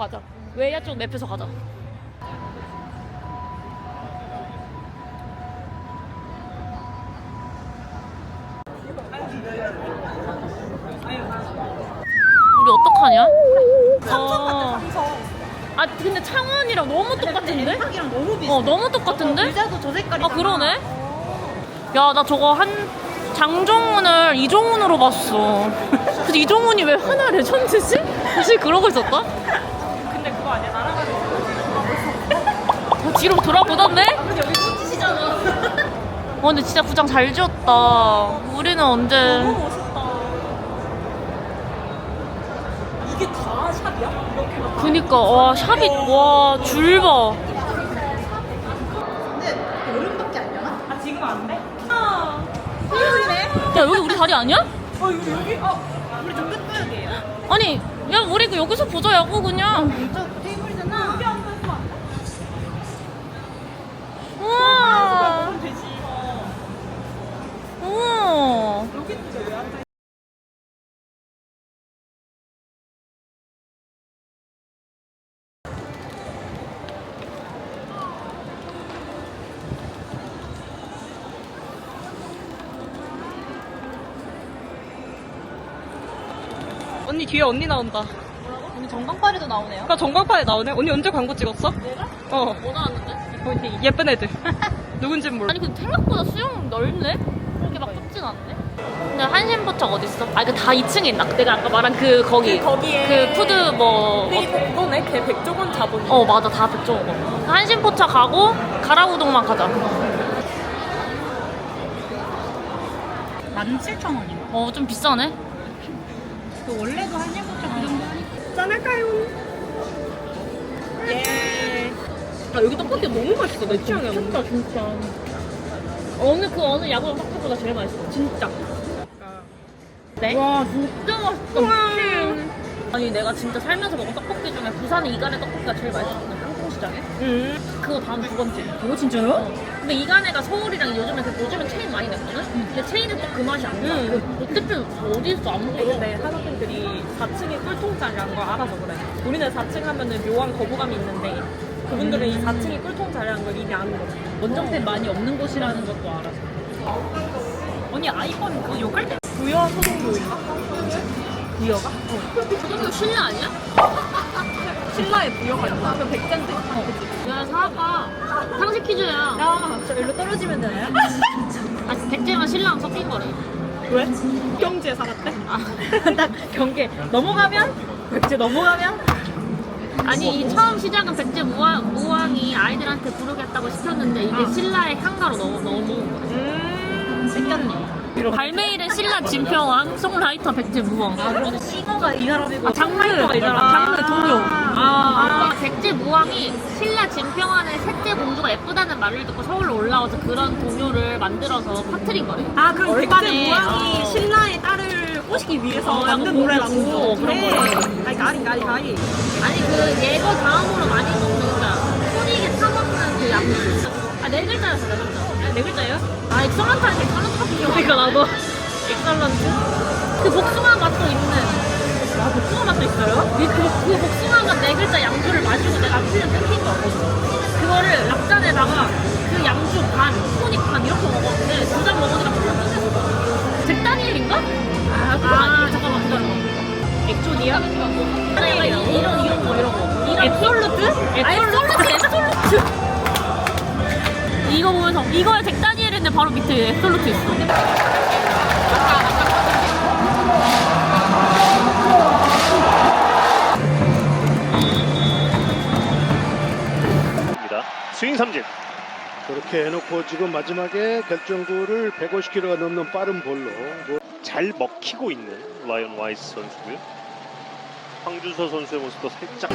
가자. 외야 쪽 맵에서 가자. 우리 어떡하냐? 어. 아 근데 창원이랑 너무 똑같은데? 하기랑 너무 비슷해. 어 너무 똑같은데? 의자도 저 색깔이. 아 그러네? 야 나 저거 한 장종훈을 이종훈으로 봤어 근데 이종훈이 왜 하나 레전드지? 사실 그러고 있었다? 뒤로 돌아보던데? 근데 여기. 어 근데 진짜 구장 잘 지었다 우리는 언제 너무 멋있다. 이게 다 샵이야? 이렇게 막. 그니까 와 샵이 와 줄봐 근데 여름밖에 안 되나? 아 지금 안 돼? 아. 일요일에? 야 여기 우리 자리 아니야? 어 이거 여기? 어 우리 좀 끝구역이에요. 아니 야 우리 그 여기서 보자 야구 그냥 진짜 테이블 우와. 우와? 언니 뒤에 언니 나온다. 언니 전광판에도 나오네요 나 전광판에 나오네. 언니 언제 광고 찍었어? 내가? 어. 뭐 나왔는데? 언니 예쁜 애들. 누군진 몰라. 아니 근데 생각보다 수영 넓네? 그렇게 막 좁진 않네 근데 한신포착 어딨어? 아 이거 다 2층에 있나? 내가 아까 말한 그 거기 거기에 그 푸드 뭐 근데 이거 그거네. 걔 백종원 자본. 어 맞아 다 백종원 거 한신포착 가고 가라우동만 가자 17,000원이요. 어 좀 비싸네 그 원래도 한일부터 그 정도 하니까. 짠할까요? 예. 아 여기 떡볶이 너무 맛있어. 내 취향이야. 미쳤다 진짜 어느 그 어느 야구장 떡볶이보다 제일 맛있어 진짜. 네? 와 진짜 맛있다 미친 아니 내가 진짜 살면서 먹은 떡볶이 중에 부산의 이간의 떡볶이가 제일 맛있었거든 항공시장에 음. 그거 다음 두 번째 이거 진짜요? 어. 근데 이간애가 서울이랑 요즘에 그 요즘에 체인 많이 냈거든? 근데 체인은 또 그 맛이 안 나. 음. 그 롯데필 어디 있어 안 먹어. 근데 한학생들이 4층이 꿀통자리라는 걸 알아서 그래. 우리는 4층 하면은 묘한 거부감이 있는데 그분들은 이 4층이 꿀통 자리라는 걸 이미 아는 거지. 원정팬 많이 없는 곳이라는 것도 알아서. 언니 아이폰 그거 욕할 때 부여 소송료인가? 부여가? 어. 초등교 신라 아니야? 신라에 부여가 있나? 그럼 백잔데. 야 사아빠 상식 퀴즈야. 야, 저 일로 떨어지면 되나요? 아 백제만 신랑 섞인 거래. 왜? 경주에 살았대? 아, 딱 경계 넘어가면 백제 넘어가면 아니 이 처음 시작은 백제 무왕, 무왕이 아이들한테 부르겠다고 시켰는데 이게 아. 신라의 향가로 넣어 넣어놓은 거야. 음 생겼네. 발매일은 신라 진평왕, 송라이터 백제 무왕. 아 그럼 시거가 이 사람이고 아, 장르가 이 사람, 장르 동료. 아, 백제 무왕이 신라 진평안의 셋째 공주가 예쁘다는 말을 듣고 서울로 올라와서 그런 동요를 만들어서 퍼뜨린 거래. 아 그럼 백제 무왕이 어. 신라의 딸을 꼬시기 위해서 어, 만든 약간 노래라고 어, 그런 거야. 아니 가리 가리 가리 아니 그 예거 다음으로 많이 먹는 그러니까 손익에 타먹는 그 양주. 아네 글자였어 네 글자. 네 글자예요? 아 엑설런트는 엑설런트밖에 기억 그러니까 나도 엑설런트? 그 복숭아 맛도 있는. 아 복숭아 맛도 있어요? 그, 그, 그 복숭아가 네 글자 양주를 마시고 내가 풀려 뜯긴 거거든. 그거를 락잔에다가 그 양주 반, 토닉 반 이렇게 먹었는데 두 잔 먹으니까 풀려 뜯겼어. 잭다니엘인가? 아, 그거 아, 니야 잠깐만 기다려. 액조디아? 아니, 이런, 이런 거, 이런 거. 앱솔루트? 앱솔루트, 앱솔루트. 이거 보면서 이거에 잭다니엘인데 바로 밑에 앱솔루트 있어. 스윙 삼진. 그렇게 해놓고 지금 마지막에 결정구를 150km가 넘는 빠른 볼로 뭐 잘 먹히고 있는 라이언 와이스 선수고요. 황준서 선수의 모습도 살짝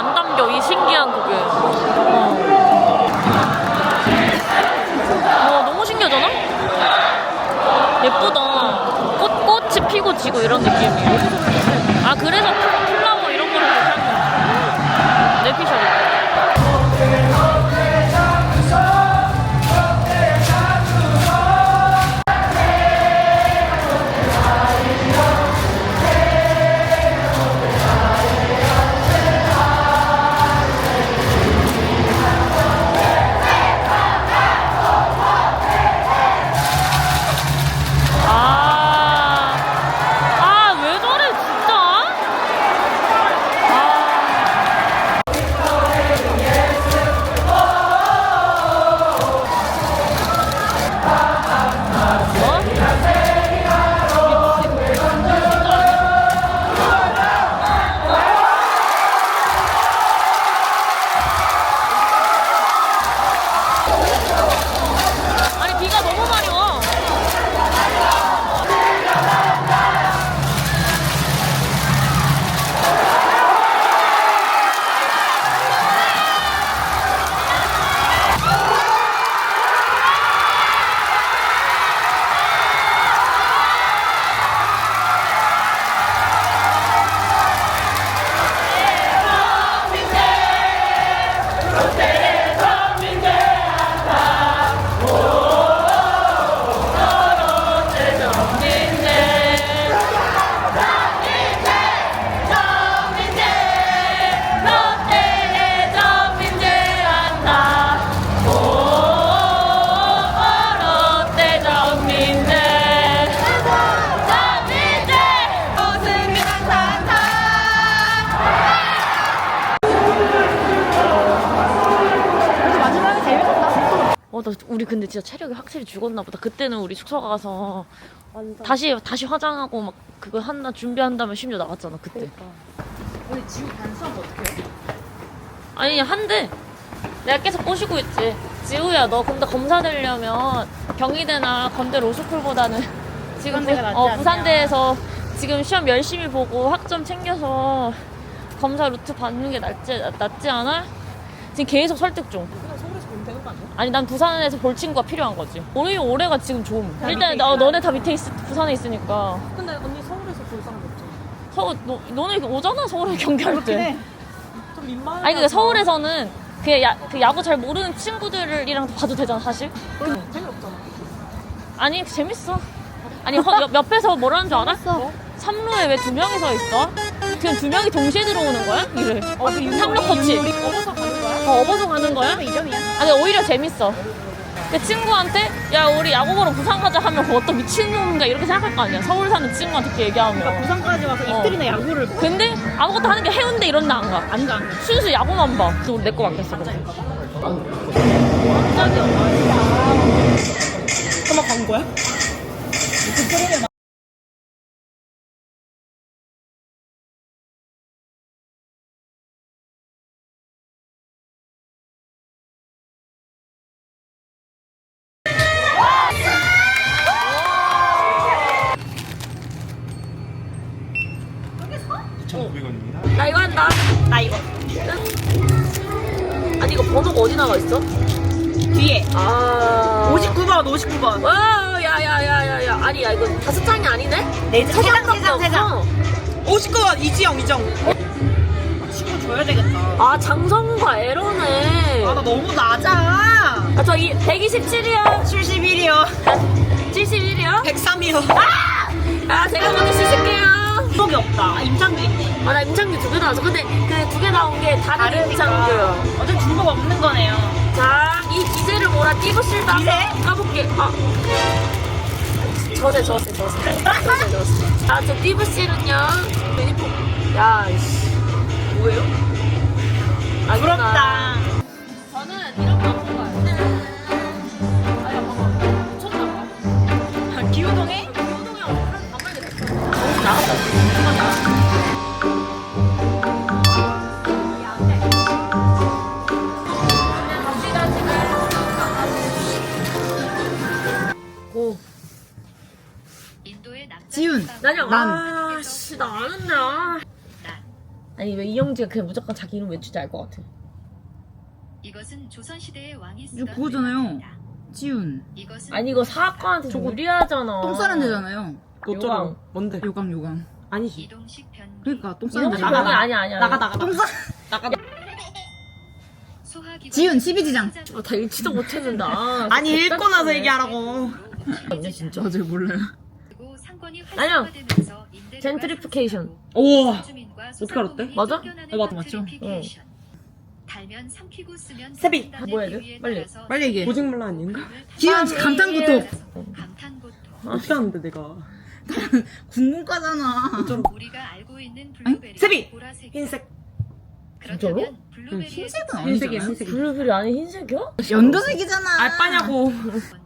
느껴 이 신기한 그게. 어. 와 너무 신기하잖아? 예쁘다. 꽃 꽃이 피고 지고 이런 느낌이에요. 아 그래서 어, 나 우리 근데 진짜 체력이 확실히 죽었나 보다. 그때는 우리 숙소 가서 다시 다시 화장하고 막 그거 한다 준비한 다음에 심지어 나갔잖아 그때. 우리 지우 반수하면 어떡해? 아니 한대 내가 계속 꼬시고 있지 지우야 너 근데 검사 되려면 경희대나 건대 로스쿨보다는 지금 낫지 어, 않냐. 부산대에서 지금 시험 열심히 보고 학점 챙겨서 검사 루트 받는 게 낫지, 낫지 않아? 지금 계속 설득 중 아니야? 아니 난 부산에서 볼 친구가 필요한 거지 우리 올해가 지금 좀 일단 어, 너네 다 밑에 있, 부산에 있으니까 근데 언니 서울에서 볼 사람 없잖아. 서울 너, 너네 오잖아 서울에 경기할 때좀 민망해. 아니 근데 서울에서는 그, 야, 그 야구 잘 모르는 친구들이랑 봐도 되잖아 사실 재미없잖아. 아니 재밌어 아니 허, 옆, 옆에서 뭐라는 줄 알아? 삼루에 왜 두 명이 서 있어? 그냥 두 명이 동시에 들어오는 거야? 이래 어, 그 삼루 업어서 가는 어, 업어서 가는 거야? 이 점이야. 아니 오히려 재밌어 그 친구한테 야 우리 야구 보러 부산 가자 하면 그거 어떤 미친놈인가 이렇게 생각할 거 아니야 서울 사는 친구한테 그렇게 얘기하면 부산까지 와서 어. 이틀이나 야구를 봐. 근데 아무것도 하는 게 해운대 이런 데안 가. 안 가, 안 가. 순수 야구만 봐. 또 우리 내거 맡겼어. 그거. 설마 간 거야? 나 나 이거. 아니 이거 번호가 어디 나가 있어? 뒤에. 아. 59번, 59번. 와, 야야야야야. 아니 야 이거 다섯 장이 아니네? 네 장, 세 장, 세 장, 세 장. 없어. 59번, 이지영, 이정. 친구 줘야 되겠다. 아 장성과 에러네. 아, 나 너무 낮아. 아, 저 이, 127이요. 71이요. 71이요? 103이요. 아 제가 먼저 씻을게요. 기억이 없다. 임창규 있네. 아 나 임창규 두 개 나왔어. 근데 그 두 개 나온 게 다른 임창규. 어제 중복 없는 거네요. 자, 이 기세를 몰아 띠부실다 기세? 까볼게. 아. 저세, 저세, 저세. 저세, 저세. 자, 저 띠부실은요. 유니폼. 야, 씨. 뭐예요? 아, 부럽다. 난. 아, 씨, 나 아는데. 아. 아니 왜 이영지가 그냥 무조건 자기 이름 외치지 알 것 같아. 이것은 조선시대의 왕이 이거 쓰던 그거잖아요. 글자입니다. 지훈. 이것은 아니 이거 사학과한테 좀 유리하잖아. 똥 싸는 데잖아요. 요강. 뭔데? 요강 요강. 아니지. 이동식 변기 그러니까 똥 싸는 이영지 데잖아. 병이 아니야 아니야. 나가 나가 똥 나가. 싸. 나가. 소화기관 지훈 12지장. 아, 다 읽지도 못했는데. 아, 아니 진짜 읽고 나서. 얘기하라고. 아니야 진짜. 저잘 몰라요. 그리고 상권이 젠트리피케이션. 우와. 알았대? 소상공인이 맞아? 어, 맞아, 맞죠. 젠트리피케이션. 달면 삼키고 쓰면 세비. 습관의 뭐야, 이거? 빨리. 빨리 얘기해. 고직문란 아닌가? 지훈 감탄고토. 감탄고토. 어떻게 하는데 내가. 국문과잖아. 우리가 알고 있는 블루베리 세비! 보라색 흰색. 진짜로? 그렇다면 블루베리의 흰색은 속성은 흰색이야, 아니잖아. 흰색. 블루베리 안에 흰색이야? 연두색이잖아. 알바냐고. 원초.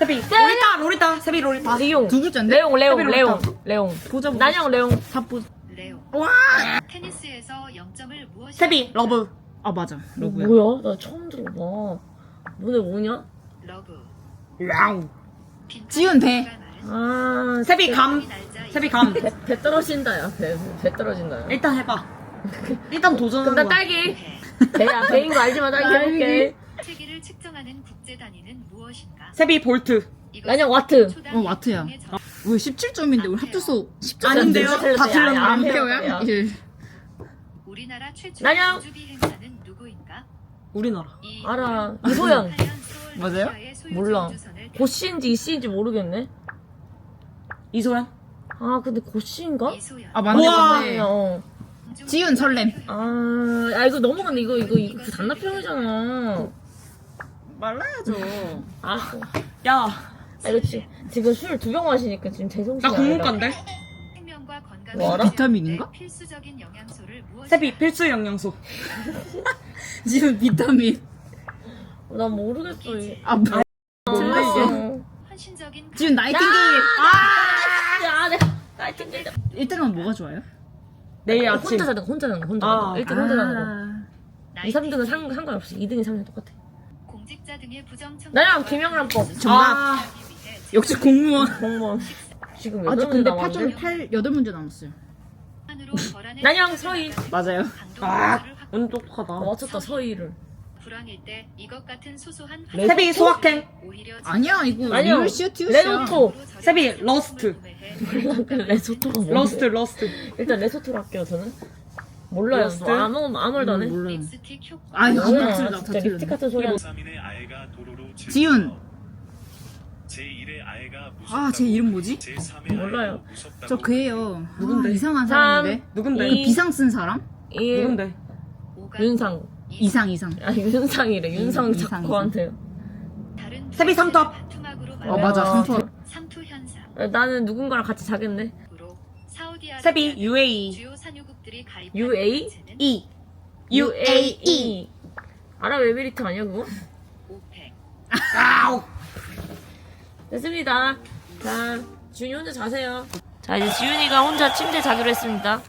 세비. 로리타 로리타. 세비 로리타. 리용. 두 글자인데? 레옹 레옹 세비 레옹 로리타. 레옹. 보자 보자. 난영 레옹. 다 보. 레오. 와. 테니스에서 0점을 무엇이 세비 러브. 아 맞아. 러브야. 뭐야? 나 처음 들어봐. 너네 뭐냐? 러브. 와우. 지훈 배. 아 세비 감. 세비 감. 배, 배 떨어진다 야. 배, 배 떨어진다. 야. 일단 해봐. 일단 도전하는 나 거야. 딸기. 배야 배인 거 알지만 딸기 해볼게. 체기를 측정하는 국제 단위는 무엇인가? 세비 볼트. 이것은 아니야, 와트. 초당 어, 와트야. 점- 왜 17점인데 우리 합주소 10점 아닌데요? 다. 야, 안 야, 배워요? 야. 일. 우리나라 최초 난영. 우주 비행사는 누구인가? 우리나라. 이 알아. 이소연. 맞아요? 몰라. 고씨인지 이씨인지 모르겠네. 이소연. 아 근데 고씨인가? 이소연. 아 맞네 우와. 맞네. 어. 지훈 설렘. 아, 야, 이거 넘어갔네. 이거, 이거, 이거 그 단답형이잖아. 말라야죠. 아, 야. 아, 이거 지, 지금 술 두 병 마시니까 지금 제정신이 나 국문과인데. 생명과 건강 뭐 알아? 비타민인가? 필수적인 영양소를 무엇인가? 세비 필수 영양소. 지훈 비타민. 어, 난 모르겠어. 아 뭐. 틀렸어. 헌신적인 지훈 나이팅게일. 아, 야, 내가, 나 땡겨. 일단은 뭐가 좋아요? 내일 아침. 혼자 자는 거, 혼자 자는 거, 혼자 아. 자는 거. 1등 혼자 자는 거. 아. 2, 3등은 상, 상관없어. 2등이 3등 똑같아. 공직자 등의 부정청 나랑 김영란 법. 정답. 아. 역시 공무원. 공무원. 지금 아직 8명 근데 남았는데? 8점 8 8 문제 남았어요. 난영 서희. 맞아요. 아. 오늘 똑똑하다. 아, 맞췄다, 서희를. 불황일 때 이것 같은 소소한 레- 세비 소확행. 오히려 아니야 이거 아니요. 리얼 시어 티우스야. 레노토. 세비 러스트. 레소토가 뭐야? 러스트 러스트. 일단 레소토로 할게요, 저는. 몰라요. 러스트? 뭐 아무, 아무 말도 안 해. 몰라요. 립스틱 효과 아 이거 다 틀렸다. 다 진짜 립스틱. 같은 소리 하는 지훈. 제1의 아이가 무섭다고 아제 이름 뭐지? 제3의 몰라요. 아이가 무섭다고 저 그예요. 누군데? 아, 이상한 삼. 사람인데. 누군데? 이- 비상 쓴 사람? 이 누군데? 오감, 윤상. 이상 이상. 아 윤상이래. 윤상 이상, 작고한테. 다른 세비 삼톱. 투막으로 어 맞아. 아, 삼투. 삼투 현상 나는 누군가랑 같이 자겠네. 으로 사우디아라비아 세비 UAE. 주요 산유국들이 가입한 UAE? E. UAE. 아랍에미리트 아니야 그거? 오펙 아우. 됐습니다. 자, 지훈이 혼자 자세요. 자, 이제 지훈이가 혼자 침대 자기로 했습니다.